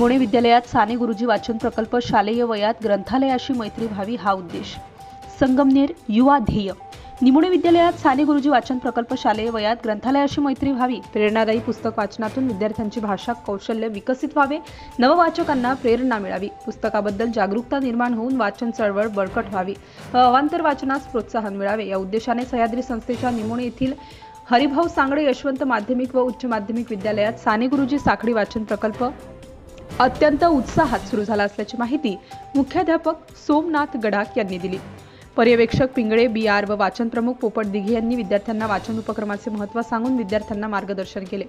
विद्यालयात साने गुरुजी वाचन प्रकल्प शालेय वयात ग्रंथालयाशी मैत्री व्हावी हा उद्देश. संगमनेर युवा ध्येय. निमोणे विद्यालयात साने गुरुजी वाचन प्रकल्प शालेय वयात ग्रंथालयाशी मैत्री व्हावी. प्रेरणादायी पुस्तक वाचनातून विद्यार्थ्यांची भाषा कौशल्य विकसित व्हावे. नववाचकांना प्रेरणा मिळावी. पुस्तकाबद्दल जागरूकता निर्माण होऊन वाचन चळवळ बळकट व्हावी. व अवांतर वाचनास प्रोत्साहन मिळावे. या उद्देशाने सह्याद्री संस्थेच्या निमोणे येथील हरिभाऊ सांगडे यशवंत माध्यमिक व उच्च माध्यमिक विद्यालयात साने गुरुजी साखळी वाचन प्रकल्प अत्यंत उत्साहात सुरू झाला असल्याची माहिती मुख्याध्यापक सोमनाथ गडाख यांनी दिली. पर्यवेक्षक पिंगळे बी आर व वाचन प्रमुख पोपट दिघे यांनी विद्यार्थ्यांना वाचन उपक्रमाचे महत्त्व सांगून विद्यार्थ्यांना मार्गदर्शन केले.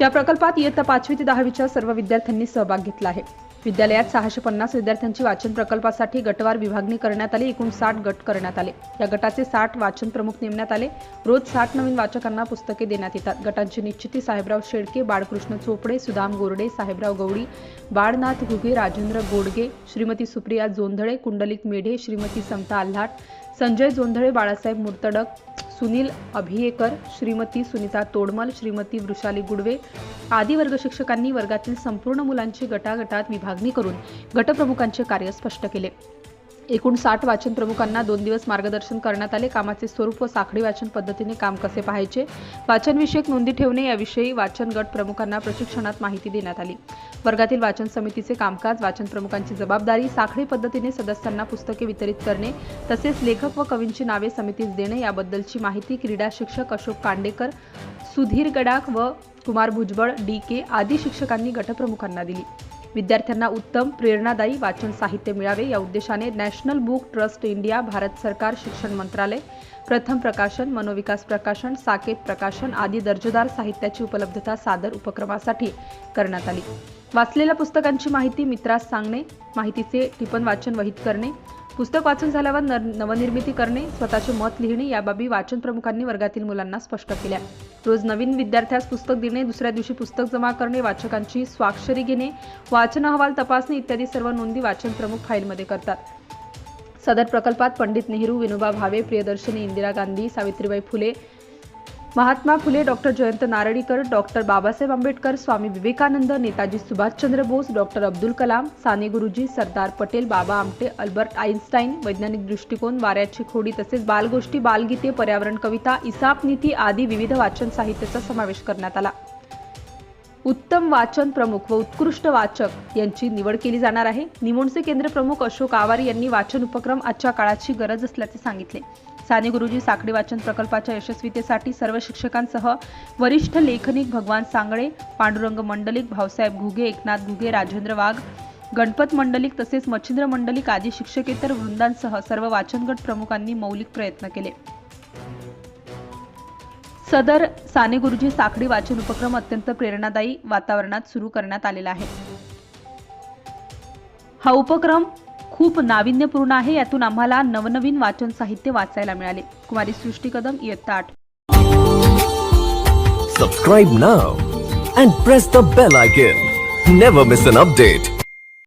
या प्रकल्पात इयत्ता पाचवी ते दहावीच्या सर्व विद्यार्थ्यांनी सहभाग घेतला आहे. विद्यालयात सहाशे पन्नास विद्यार्थ्यांची वाचन प्रकल्पासाठी गटवार विभागणी करण्यात आली. एकूण साठ गट करण्यात आले. या गटाचे साठ वाचन प्रमुख नेमण्यात आले. रोज साठ नवीन वाचकांना पुस्तके देण्यात येतात. गटांची निश्चिती साहेबराव शेडके बाळकृष्ण चोपडे सुदाम गोरडे साहेबराव गवडी बाळनाथ घुगे राजेंद्र गोडगे श्रीमती सुप्रिया जोंधळे कुंडलिक मेढे श्रीमती समता आल्हाट संजय जोंधळे बाळासाहेब मुर्तडक सुनील अभियेकर श्रीमती सुनीता तोडमल श्रीमती वृषाली गुडवे आदी वर्ग शिक्षकांनी वर्गातील संपूर्ण मुलांची गटागटात विभागणी करून गटप्रमुखांचे कार्य स्पष्ट केले. एकूण साठ वाचन प्रमुखांना दोन दिवस मार्गदर्शन करण्यात आले. कामाचे स्वरूप व साखळी वाचन पद्धतीने काम कसे पाहायचे? वाचनविषयक नोंदी ठेवणे याविषयी वाचन गट प्रमुखांना प्रशिक्षणात माहिती देण्यात आली. वर्गातील वाचन समितीचे कामकाज वाचन प्रमुखांची जबाबदारी साखळी पद्धतीने सदस्यांना पुस्तके वितरित करणे तसेच लेखक व कवींची नावे समितीस देणे याबद्दलची माहिती क्रीडा शिक्षक अशोक कांडेकर सुधीर गडाख व कुमार भुजबळ डी के आदी शिक्षकांनी गटप्रमुखांना दिली. विद्यार्थ्यांना उत्तम प्रेरणादायी वाचन साहित्य मिळावे या उद्देशाने national book trust India Bharat सरकार शिक्षण मंत्रालय प्रथम प्रकाशन मनोविकास प्रकाशन साकेत प्रकाशन आदी दर्जेदार साहित्याची उपलब्धता सादर उपक्रमासाठी करण्यात आली. वाचलेल्या पुस्तकांची माहिती मित्रास सांगणे माहितीचे टिपण वाचन वहित करणे पुस्तक वाचून झाल्यावर नर- नवनिर्मिती करणे स्वतःचे मत लिहिणे या बाबी वाचन प्रमुखांनी वर्गातील मुलांना स्पष्ट केल्या. रोज नवीन विद्यार्थ्यास पुस्तक देणे दुसऱ्या दिवशी पुस्तक जमा करणे वाचकांची स्वाक्षरी घेणे वाचन अहवाल तपासणे इत्यादी सर्व नोंदी वाचन प्रमुख फाईलमध्ये करतात. सदर प्रकल्पात Pandit Nehru Vinoba Bhave Priyadarshini Indira Gandhi Savitribai Phule Mahatma Phule doctor Jayant Narlikar doctor Babasaheb Ambedkar Swami Vivekananda Netaji Subhashchandra Bose doctor Abdul Kalam Sane Guruji Sardar Patel Baba Amte Albert Einstein वैज्ञानिक दृष्टिकोन वाऱ्याची खोडी तसेच बालगोष्टी बालगीते पर्यावरण कविता इसाप नीती आदी विविध वाचन साहित्याचा समावेश करण्यात आला. उत्तम वाचन प्रमुख व उत्कृष्ट वाचक यांची निवड केली जाणार आहे. निमोणचे केंद्र प्रमुख अशोक आवारी यांनी वाचन उपक्रम आजच्या काळाची गरज असल्याचे सांगितले. साने गुरुजी साखळी वाचन प्रकल्पाच्या यशस्वीतेसाठी सर्व शिक्षकांसह वरिष्ठ लेखनिक भगवान सांगळे पांडुरंग मंडलिक भाऊसाहेब घुगे एकनाथ घुगे राजेंद्र वाघ गणपत मंडलिक तसेच मच्छिंद्र मंडलिक आदी शिक्षकेतर वृंदांसह सर्व वाचनगट प्रमुखांनी मौलिक प्रयत्न केले. सदर साने गुरुजी साखळी वाचन उपक्रम अत्यंत प्रेरणादायी वातावरणात सुरू करण्यात आलेला आहे. हा उपक्रम खूप नाविन्यपूर्ण आहे. यातून आम्हाला नवनवीन वाचन साहित्य वाचायला मिळाले. कुमारी सृष्टी कदम इयत्ता आठ. Subscribe now and press the bell icon never miss an update